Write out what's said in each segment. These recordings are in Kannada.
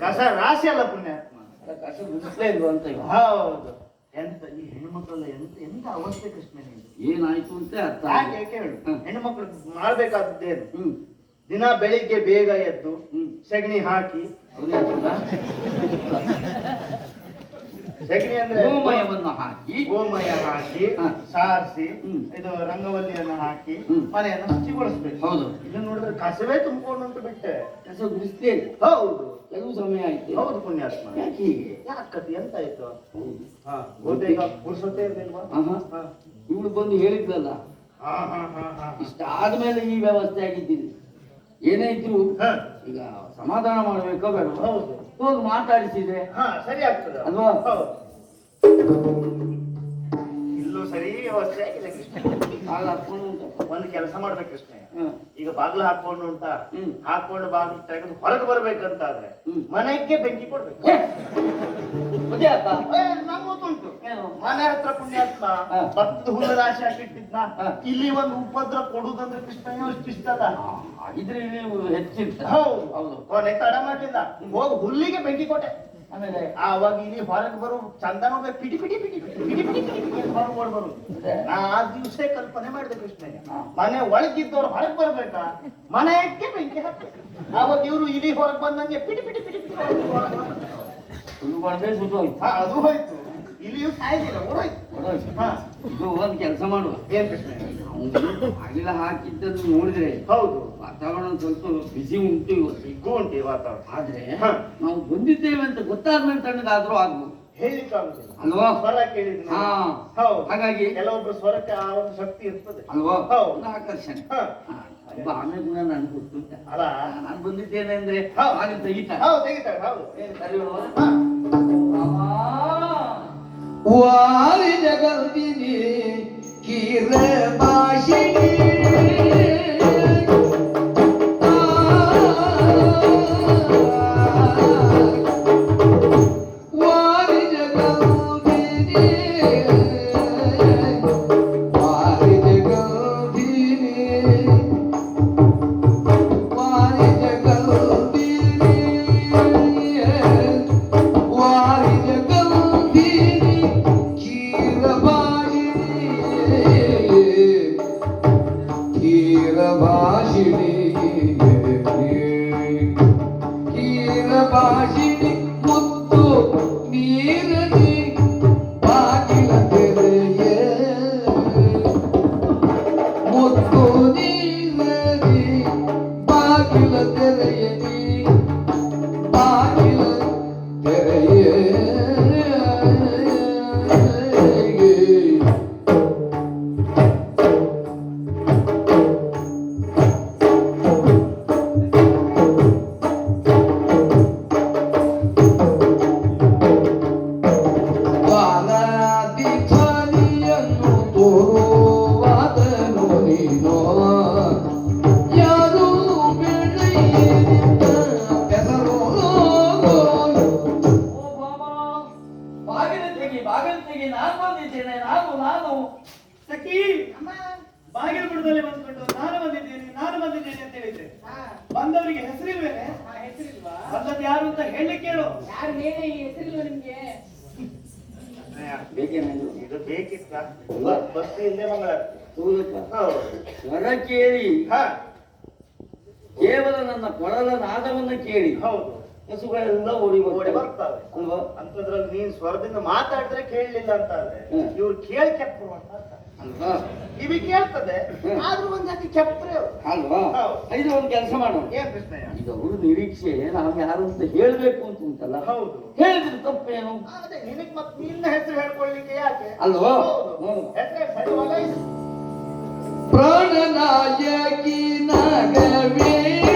ಕಸ ರಾಶಿ ಅಲ್ಲ ಪುಣ್ಯಾತ್ಮ ಕಸ ಗುಡಿಸ್ಲೇ ಇಲ್ವಾ ಅಂತ ಹೌದು. ಎಂತ ಈ ಹೆಣ್ಮಕ್ಳೆಲ್ಲ ಎಂತ ಎಂತ ಅವಸ್ಥೆ ಕೃಷ್ಣ ನಿಮ್ದು ಏನಾಯ್ತು ಅಂತ ಅರ್ಥ ಯಾಕೆ ಹೇಳು? ಹ್ಮ್. ಹೆಣ್ಮಕ್ಳು ಮಾಡ್ಬೇಕಾದದ್ದೇನು ಹ್ಮ್. ದಿನ ಬೆಳಿಗ್ಗೆ ಬೇಗ ಎದ್ದು ಸಗಣಿ ಹಾಕಿ? ಸಗಣಿ ಅಂದ್ರೆ ಗೋಮಯವನ್ನು ಹಾಕಿ ಗೋಮಯ ಹಾಕಿ. ಸಾರಿಸಿ. ಇದು ರಂಗವಲ್ಲಿಯನ್ನು ಹಾಕಿ. ಮನೆಯನ್ನು ಶುಚಿಗೊಳಿಸ್ಬೇಕು. ಹೌದು. ಇದನ್ನ ನೋಡಿದ್ರೆ ಕಸವೇ ತುಂಬಿಕೊಂಡು ಅಂತ ಬಿಟ್ಟೆ. ಕಸ ಗುಡಿಸ್ಲೇ ಹೌದು. ಕೆಲವು ಸಮಯ ಆಯ್ತು. ಹೌದು ಪುಣ್ಯಾತ್ಮ. ಯಾಕೆ ಹೀಗೆ? ಯಾಕತಿ ಎಂತ ಆಯ್ತು? ಪುರುಷತೆ. ಇವಳು ಬಂದು ಹೇಳಿದ್ಲಲ್ಲ? ಹಾ, ಹಾ, ಹಾ, ಹಾ. ಇಷ್ಟ ಆದ್ಮೇಲೆ ಈ ವ್ಯವಸ್ಥೆ ಆಗಿದ್ದೀನಿ ಏನೇ ಇದ್ರು. ಈಗ ಸಮಾಧಾನ ಮಾಡಬೇಕು ಬೇಡ. ಹೌದು. ಹೋಗಿ ಮಾತಾಡಿಸಿದೆ ಹಾ ಸರಿ ಆಗ್ತದೆ. ಅಲ್ವಾ? ಹೌದು. ಇಲ್ಲೂ ಸರಿ ವ್ಯವಸ್ಥೆ ಆಗಿಲ್ಲ ಕೃಷ್ಣ. ಹಾಲು ಹಾಕೊಂಡು ಉಂಟು. ಒಂದು ಕೆಲಸ ಮಾಡ್ಬೇಕು ಕೃಷ್ಣ. ಈಗ ಬಾಗ್ಲ ಹಾಕೊಂಡು ಅಂತ. ಹಾಕೊಂಡು ಬಾಗ್ಲು ತೆಗೆದು ಹೊರಗೆ ಬರ್ಬೇಕಂತ ಆದ್ರೆ ಮನೆಗೆ ಬೆಂಕಿ ಕೊಡ್ಬೇಕು. ಅಪ್ಪ? ಮನೆ ಹತ್ರ ಪುಣ್ಯಾತ್ಮ ಭತ್ತದ ಹುಲ್ಲು ರಾಶಿ ಹಾಕಿಟ್ಟಿದ್ನ ಇಲ್ಲಿ ಒಂದು ಉಪದ್ರ ಕೊಡುದಂದ್ರೆ ಕೃಷ್ಣನ ಇಷ್ಟದ ಇದ್ರೆ ನೀವು ಹೆಚ್ಚಿದ್ದ ಹೌದು ಹೌದು ತಡ ಮಾಡಲಿಲ್ಲ ಹೋಗಿ ಹುಲ್ಲಿಗೆ ಬೆಂಕಿ ಕೊಟ್ಟೆ ಆಮೇಲೆ ಆವಾಗ ಇಲ್ಲಿ ಹೊರಗೆ ಬರೋ ಚಂದನ ಪಿಟಿ ಪಿಟಿ ಪಿಟಿ ಪಿಟಿ ಪಿಟಿ ಪಿಟಿ ಹೊರಗೆ ಬರು ನಾ ಆ ದಿವಸ ಕಲ್ಪನೆ ಮಾಡಿದೆ ಕೃಷ್ಣ ಮನೆ ಒಳಗಿದ್ದವ್ರು ಹೊರಗೆ ಬರ್ಬೇಕಾ ಮನೆಯಕ್ಕೆ ಬೆಂಕಿ ಹಾಕ್ಬೇಕು ಆವಾಗ ಇವರು ಇಲ್ಲಿ ಹೊರಗೆ ಬಂದಂಗೆ ಪಿಟಿ ಪಿಟಿ ಪಿಟಿ ಪಿಟಿ ಅದು ಹೋಯ್ತು ಇಲ್ಲಿಯೂ ಸಾಯ್ದಿಲ್ಲ ಓಡೋಯ್ತು. ಹಾ. ಇದು ಒಂದು ಕೆಲಸ ಮಾಡುವ. ಏನ್ ಅವ್ನು ಅಗಿಲ ಹಾಕಿದ್ದನ್ನು ನೋಡಿದ್ರೆ ಹೌದು. ವಾತಾವರಣ ಸ್ವಲ್ಪ ಬಿಸಿ ಉಂಟು ಇವತ್ತು. ಉಂಟು ಈ ವಾತಾವರಣ. ಆದ್ರೆ ಹಾ. ನಾವು ಬಂದಿದ್ದೇವೆ ಅಂತ ಗೊತ್ತಾದ್ಮೇಲೆ ತಣ್ಣಗಾದ್ರೂ ಆಗ್ಬೋದು. ಹೇಳಿಕ್ಕಾಗುದಿಲ್ಲ. ಅಲ್ವಾ? ಸ್ವರ ಕೇಳಿದ್ರೆ ಹಾ. ಹೌದು. ಹಾಗಾಗಿ ಕೆಲವೊಬ್ರು ಸ್ವರಕ್ಕೆ ಆ ಒಂದು ಶಕ್ತಿ ಇರ್ತದೆ. ಅಲ್ವಾ? ಹೌದು. ಒಂದು ಆಕರ್ಷಣೆ. ಹ. ಹಾ, ಒಬ್ಬ ಆಮೆ ಗುಣ ನನಗೆ ಗೊತ್ತುಂಟ. ಅಲ್ಲ? ನಾನು ಬಂದಿದ್ದೇನೆ ಅಂದ್ರೆ ಹೌದು. ಹಾಗೆ ತೆಗಿತಾರೆ. ಹೌದು ತೆಗಿತಾರೆ. ಹೌದು. ಏನು ಕರೆಯುವ. Var da kalbimi kire başını ಹೇಳಿ ಹೆಸರಿಲ್ವಾ ನಿಮ್ಗೆ? ಇದು ಬೇಕಿತ್ತ? ಬಸ್ ಮಂಗಳಾರತಿ ಸ್ವರ ಕೇಳಿ. ಹಾ. ಕೇವಲ ನನ್ನ ಕೊಳಲ ನಾದವನ್ನ ಕೇಳಿ. ಹೌದು. ಹಸುಗಳೆಲ್ಲ ಓಡಿ ಓಡಿ ಬರ್ತವೆ. ಅಲ್ವಾ? ಅಂತದ್ರಲ್ಲಿ ನೀನ್ ಸ್ವರದಿಂದ ಮಾತಾಡಿದ್ರೆ ಕೇಳಲಿಲ್ಲ ಅಂತ ಆದ್ರೆ ಹ್ಮ್. ಇವ್ರು ಕೇಳಿ ಕೆಪ್ಪರು ಅಂತ. ಅಲ್ವಾ? ಕಿವಿ ಕೇಳ್ತದೆ. ಆದ್ರೂ ಒಂದ್ ಜಾತಿ ಕೆಪ್ರೆ ಅಲ್ವಾ? ಹೌದು. ಇದು ಒಂದು ಕೆಲಸ ಮಾಡೋಣ. ಏನ್ ಪ್ರಶ್ನೆ ಈಗ ಅವರು ನಿರೀಕ್ಷೆ ನಾವು ಯಾರು ಅಂತ ಹೇಳ್ಬೇಕು ಅಂತ ಉಂಟಲ್ಲ? ಹೌದು. ಹೇಳಿದ್ರೆ ತಪ್ಪೇನು? ಅದೇ ನಿನಗ್ ಮತ್ ನಿನ್ನ ಹೆಸರು ಹೇಳ್ಕೊಳ್ಳಿಕ್ಕೆ ಯಾಕೆ? ಅಲ್ವಾ. ಪ್ರಾಣನಾಯಕಿ ನಾಗವೇಣಿ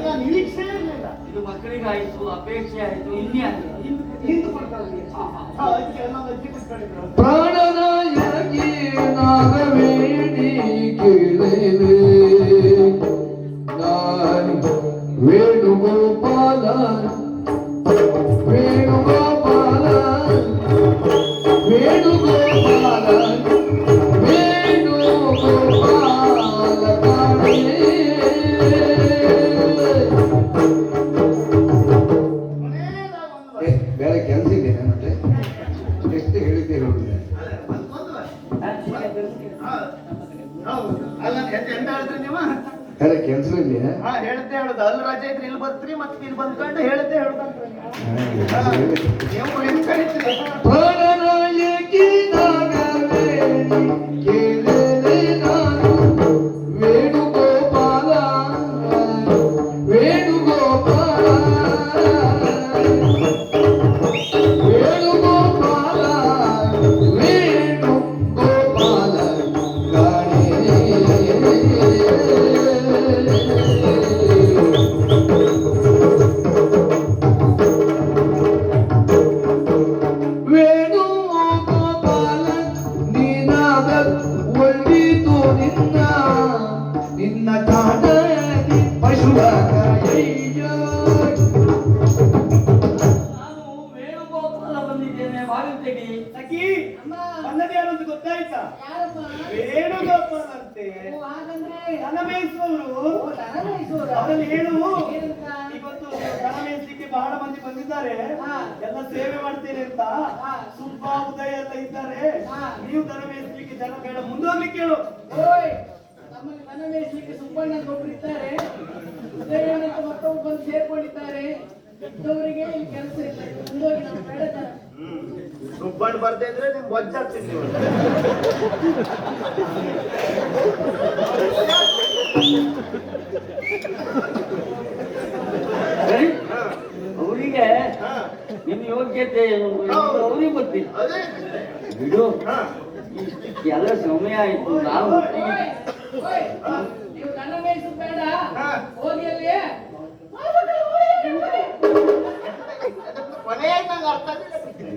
ಆ ನಿರೀಕ್ಷೆ ಇರಲಿಲ್ಲ. ಇದು ಮಕ್ಕಳಿಗಾಯ್ತು ಅಪೇಕ್ಷೆ ಆಯ್ತು ಇನ್ಯಾಕೆ ಹಿಂದೆ ಕೊಡ್ತಾರೆ ಪಶುವಯ್ಯ ನಾನು ವೇಣುಗೋಪಾಲ ಬಂದಿದ್ದೇನೆ ಬಾಗಿಲು ತೆಗಿ ಸಖಿ ಅನ್ನದ ಯಾರು ಅಂತ ಗೊತ್ತಾಯ್ತಾ? ಯಾರಪ್ಪ? ವೇಣುಗೋಪಾಲ ಅಂತೆ ಮೇಯಿಸುವವರಾ? ಅವರಲ್ಲಿ ಹೇಳು? ಇವತ್ತು ಬಹಳ ಮಂದಿ ಬಂದಿದ್ದಾರೆ. ಹಾ. ಎಲ್ಲ ಸೇವೆ ಮಾಡ್ತೇನೆ ಅಂತ. ಹಾ. ಸುಬ್ಬ ಉದಯ ಎಲ್ಲ ಇದ್ದಾರೆ. ನೀವು ಮೇಯಿಸ್ಲಿಕ್ಕೆ ಜನ ಬೇಡ ಮುಂದೋಗ್ಲಿಕ್ಕೆ ಹೇಳು ಓಯ್ ನಮ್ಮಲ್ಲಿ ದನ ಮೇಯಿಸ್ಲಿಕ್ಕೆ ಸುಬ್ಬಣ್ಣ ಒಬ್ರು ಇದ್ದಾರೆ. ಉದಯನಂತ ಮತ್ತೊಬ್ಬರು ಬಂದು ಸೇರ್ಕೊಂಡಿದ್ದಾರೆ. ಇದ್ದವರಿಗೆ ಇಲ್ಲಿ ಕೆಲಸ ಇಲ್ಲ. ಮುಂದೋಗಿ ನಾವು ಬೇಡ ಜನ. ಸುಬ್ಬಣ್ಣ ಬರ್ದೇ ಇದ್ರೆ ನಿಮ್ ಒಜ್ಜಾಗ್ತಿದ್ವಿ ಸರಿ? ಅವರಿಗೆ ನಿನ್ನ ಯೋಗ್ಯತೆ. ಅವ್ರಿಗೆ ಬರ್ತೀನಿ ಅದೇ. ಬಿಡು. ಹಾ ಇಷ್ಟಕ್ಕೆಲ್ಲ ಸಮಯ ಆಯ್ತು ನಾವು ಒಟ್ಟಿಗೆ ಓಯ್, ಓಯ್, ನೀವು ದನ ಮೇಯಿಸೋದು ಬೇಡ ಹಾ. ಹೋಗಿ ಅಲ್ಲಿ ಕೊನೆಯಾಗಿ ನಂಗೆ ಅರ್ಥ ಆಗಿಲ್ಲ.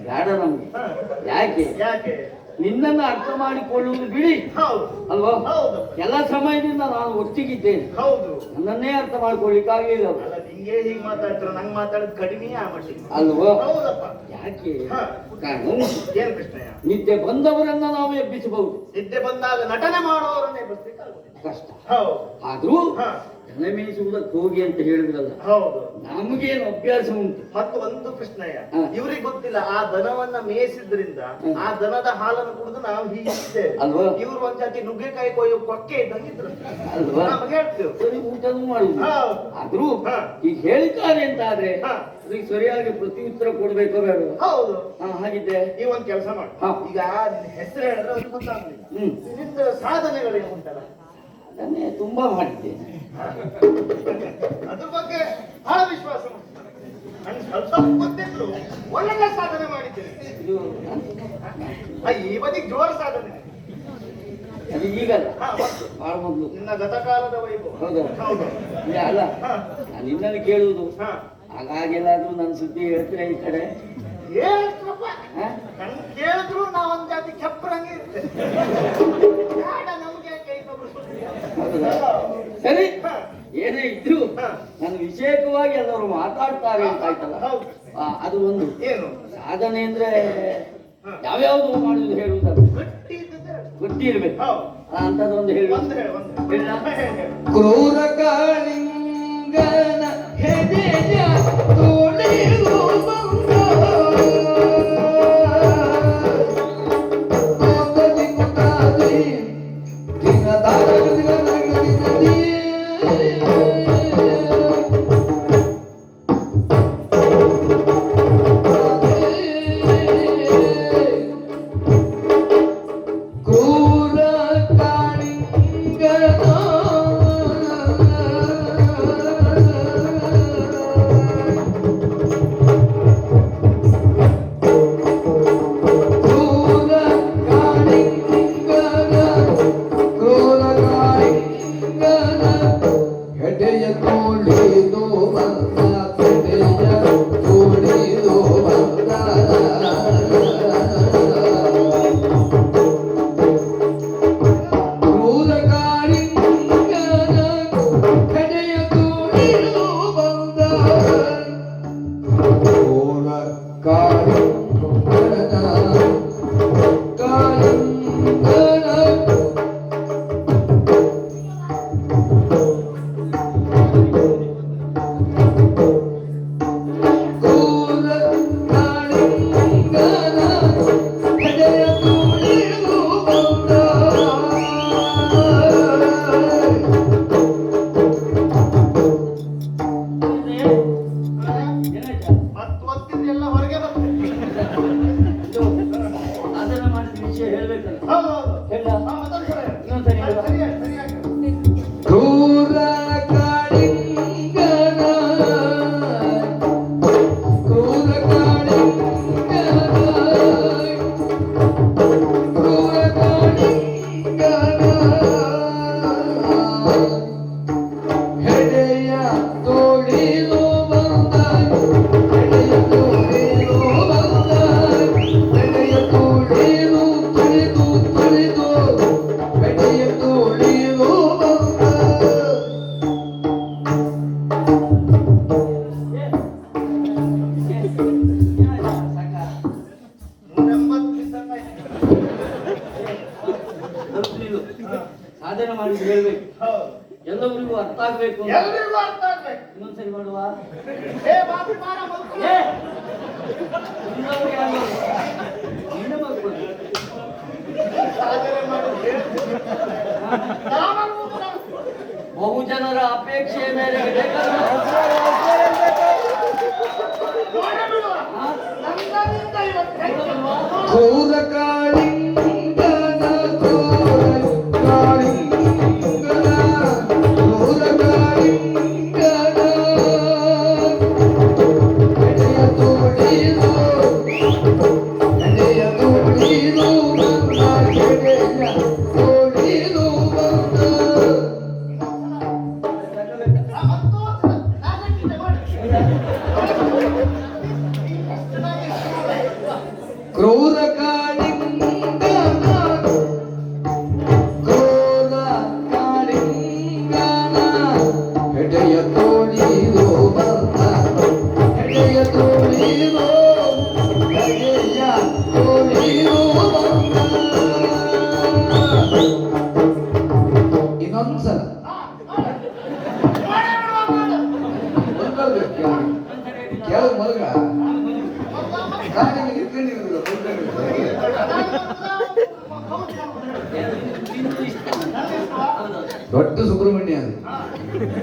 ಬೇಡ ನಮ್ಗೆ ಹಾ. ಯಾಕೆ ಯಾಕೆ ನಿನ್ನನ್ನು ಅರ್ಥ ಮಾಡಿಕೊಳ್ಳುವುದು ಬಿಡಿ. ಹೌದು. ಅಲ್ವಾ? ಹೌದು. ಎಲ್ಲ ಸಮಯದಿಂದ ನಾನು ಒಟ್ಟಿಗಿದ್ದೇನೆ. ಹೌದು. ನನ್ನನ್ನೇ ಅರ್ಥ ಮಾಡ್ಕೊಳ್ಳಿಕ್ಕಾಗಲಿಲ್ಲ ಹೀಗೆ ಮಾತಾಡ್ತಾರ? ನಂಗೆ ಮಾತಾಡೋದು ಕಡಿಮೆ ಅಲ್ವಾ? ಹೌದಪ್ಪ. ಯಾಕೆ? ಹಾ. ಕಾರಣ ಉಂಟು. ಏನ್ ಕೃಷ್ಣಯ್ಯ? ನಿದ್ದೆ ಬಂದವರನ್ನ ನಾವು ಎಬ್ಬಿಸಬಹುದು. ನಿದ್ದೆ ಬಂದಾಗ ನಟನೆ ಮಾಡುವವರನ್ನ ಬರ್ಲಿಕ್ಕಾಗುದಿಲ್ಲ ಕಷ್ಟ. ಹೌದು. ಆದ್ರೂ ಹಾ. ದನ ಮೇಯಿಸುವುದಕ್ಕೆ ಹೋಗಿ ಅಂತ ಹೇಳಿದ್ರಲ್ಲ. ಹೌದು. ನಮಗೇನು ಅಭ್ಯಾಸ ಉಂಟು? ಮತ್ತು ಒಂದು ಕೃಷ್ಣಯ್ಯ ಹಾ. ಇವ್ರಿಗೆ ಗೊತ್ತಿಲ್ಲ ಆ ದನವನ್ನ ಮೇಯಿಸಿದ್ರಿಂದ ಆ ದನದ ಹಾಲನ್ನು ಕುಡಿದು ನಾವು ಹೀಗಿದ್ದೇವೆ. ಅಲ್ವಾ? ಇವ್ರು ಒಂದ್ ಜಾತಿ ನುಗ್ಗೆಕಾಯಿ ಕೊಯ್ಯೋ ಕೊಕ್ಕೆ ಇದ್ದಂಗಿದ್ರು. ಅಲ್ವಾ? ಹೇಳ್ತೇವೆ. ಸರಿ ಊಟನೂ ಮಾಡುದು. ಆದ್ರೂ. ಈಗ ಹೇಳ್ತಾರೆ ಅಂತ ಆದ್ರೆ ಹಾ. ಅದಕ್ಕೆ ಸರಿಯಾಗಿ ಪ್ರತಿ ಉತ್ತರ ಕೊಡ್ಬೇಕು ಬೇಡ ಹೌದು. ಹಾ ಹಾಗಿದ್ದೆ ಈ ಒಂದ್ ಕೆಲಸ ಮಾಡಿ. ಈಗ ಹೆಸರು ಹೇಳಿದ್ರೆ ನಿಂದ ಸಾಧನೆಗಳೇನು ಉಂಟಲ್ಲ? ಅದನ್ನ ತುಂಬಾ ಮಾಡಿದ್ದೇನೆ. ಅದ್ರ ಬಗ್ಗೆ ಬಹಳ ವಿಶ್ವಾಸ. ನನಗೆ ಸ್ವಲ್ಪ ಗೊತ್ತಿತ್ತು ಒಳ್ಳೆ ಸಾಧನೆ ಮಾಡಿದ್ದೇನೆ. ಈ ಬದಿಗೆ ಜೋರು ಸಾಧನೆ. ಅದು ಈಗಲ್ಲ. ಭಾಳ ಮೊದಲು. ನಿನ್ನ ಗತಕಾಲದ ವೈಭವ. ಹೌದು. ಹೌದು. ಅಲ್ಲ. ನಾನು ನಿನ್ನನ್ನು ಕೇಳುವುದು. ಹಾಗಾಗೆಲ್ಲಾದ್ರೂ ನನ್ನ ಸುದ್ದಿ ಹೇಳ್ತೀರಾ ಈ ಕಡೆ? ಹೇಳ್ತ್ರಪ್ಪ. ಹಾ? ಕಣ್ ಕೇಳಿದ್ರು ನಾ ಒಂದ್ ಜಾತಿ ಕೆಪ್ಪರಂಗೆ ಇರ್ತೇನೆ ಬೇಡ ನಮ್ಗೆ ಯಾಕೆ ಇನ್ನೊಬ್ರು ಸುದ್ದಿ? ಸರಿ. ಏನೇ ಇದ್ರು. ನಾನು ವಿಶೇಷವಾಗಿ ಎಲ್ಲರೂ ಮಾತಾಡ್ತಾರೆ ಅಂತ ಆಯ್ತಲ್ಲ ಹೌದು. ಅದು ಒಂದು ಏನು ಸಾಧನೆ ಅಂದ್ರೆ. ಯಾವ್ಯಾವ್ದು ಮಾಡುದು ಹೇಳುವುದಲ್ಲ ಗಟ್ಟಿ ಗೊತ್ತಿ ಇರ್ಬೇಕು ಹೌದು ಅಂತದೊಂದು ಹೇಳು. ಕ್ರೂರ ಕಾಳಿಂಗನ ಹೆದೆಯ ತುಳಿದು ಬಂದ. ಸಾಧನೆ ಮಾಡಿ ಹೇಳ್ಬೇಕು ಎಲ್ಲರಿಗೂ ಅರ್ಥ ಆಗ್ಬೇಕು ಅಂತ. ಎಲ್ರಿಗೂ ಅರ್ಥ ಆಗ್ಬೇಕು ಇನ್ನೊಂದ್ಸರಿ ಮಾಡುವ ಏ ಬಾಪಿ ಮಾರ ಮಲ್ಕೊಳ್ಳಿ. ಏ! ಇನ್ನೊಬ್ರಿಗೆ ಆಗ್ಬೋದು. ನಿನ್ನ ಮಗ್ಬೋದು. ಸಾಧನೆ ಮಾಡೋದು ಹೇಳ್ತೀನಿ. ನಾವನ್ನುವುದು ನಾವು. ಬಹು ಜನರ ಅಪೇಕ್ಷೆಯ ಬಿಡುವ. ನನ್ನಿಂದ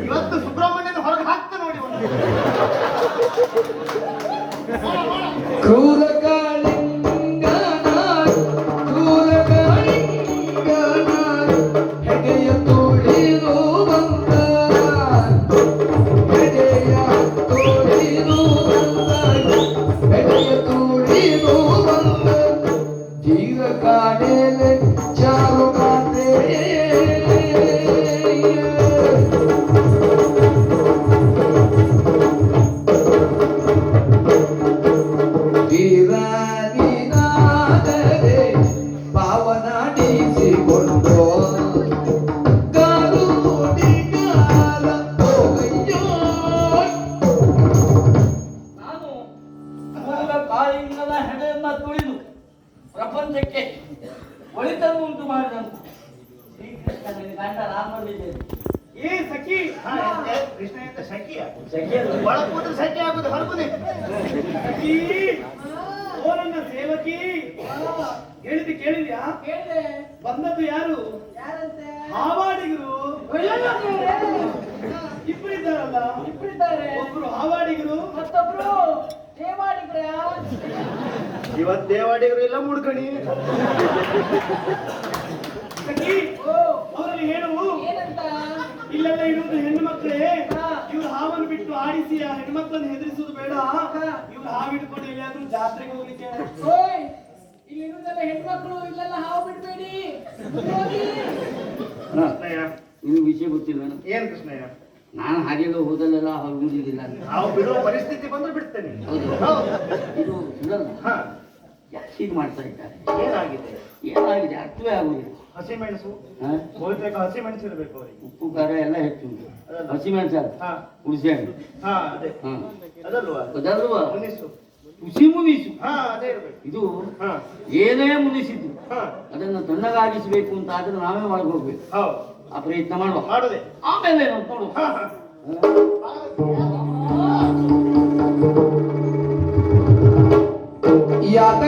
ಇವತ್ತು ಸುಬ್ರಹ್ಮಣ್ಯನ ಹೊರಗೆ ಹಾಕ್ತ ನೋಡಿ ಇಬ್ರಿದ್ದಾರೆ. ಒಬ್ರು ಹಾವಾಡಿಗರು ಮತ್ತೊಬ್ರು ದೇವಾಡಿಗ್ರ. ಇವತ್ ದೇವಾಡಿಗರು ಇಲ್ಲ ಮುಡ್ಕಣಿ. ಅವರಲ್ಲಿ ಹೇಳು. ಏನಂತ? ಇಲ್ಲೆಲ್ಲ ಇರುವುದು ಹೆಣ್ಣು ಮಕ್ಕಳೇ. ಇವ್ರು ಹಾವನ್ನು ಬಿಟ್ಟು ಆಡಿಸಿ ಆ ಹೆಣ್ಮಕ್ಳನ್ನ ಹೆದರಿಸುವುದು ಬೇಡ. ಇವ್ರು ಹಾವಿಟ್ಕೊಂಡು ಎಲ್ಲಿಯಾದ್ರೂ ಜಾತ್ರೆಗೆ ಹೋಗ್ಲಿಕ್ಕೆ. ಓಯ್ ಇಲ್ಲಿರುವುದೆಲ್ಲ ಹೆಣ್ಮಕ್ಳು ಇಲ್ಲೆಲ್ಲ ಹಾವು ಬಿಡ್ಬೇಡಿ. ಕೃಷ್ಣಯ್ಯ ನಿಮ್ಗೆ ವಿಷಯ ಗೊತ್ತಿಲ್ಲ ಏನ್ ಕೃಷ್ಣಯ್ಯ? ನಾನು ಹಾಗೆಲ್ಲ ಹೋದಲ್ಲೆಲ್ಲ ಹೋಗುದಿಲ್ಲ ನಾವು ಬಿಡುವ ಪರಿಸ್ಥಿತಿ ಬಂದ್ರೆ ಬಿಡ್ತೇನೆ. ಇದು ಹಾ. ಯಾಕೆ ಹೀಗೆ ಮಾಡ್ತಾ ಇದ್ದಾರೆ? ಏನಾಗಿದೆ? ಏನಾಗಿದೆ? ಅರ್ಥವೇ ಆಗುದಿಲ್ಲ. ಹಸಿಮೆಣಸು ಹಸಿಮೆಣಸು ಇರಬೇಕು ಅವ್ರಿಗೆ. ಉಪ್ಪು ಖಾರ ಎಲ್ಲ ಹೆಚ್ಚು ಹಸಿಮೆಣಸು ಹಸಿಮೆಣಸಲ್ಲ ಹಾ ಹುಣಸೆ ಹಣ್ಣು ಹಾ. ಅದೇ. ಹಾ. ಅದಲ್ವಾ? ಹುಸಿ ಮುನಿಸು. ಹಾ ಅದೇ ಇದು ಹಾ. ಏನೇ ಮುನಿಸಿದ್ದು ಹಾ. ಅದನ್ನು ತಣ್ಣಗಾಗಿಸಬೇಕು ಅಂತ ಆದ್ರೆ ನಾವೇ ಮಾಡ್ಕೊಳ್ಬೇಕು ಆ ಪ್ರಯತ್ನ ಮಾಡುವ. ಮಾಡುದೆ. ಆಮೇಲೆ ನೋಡು ಯಾತ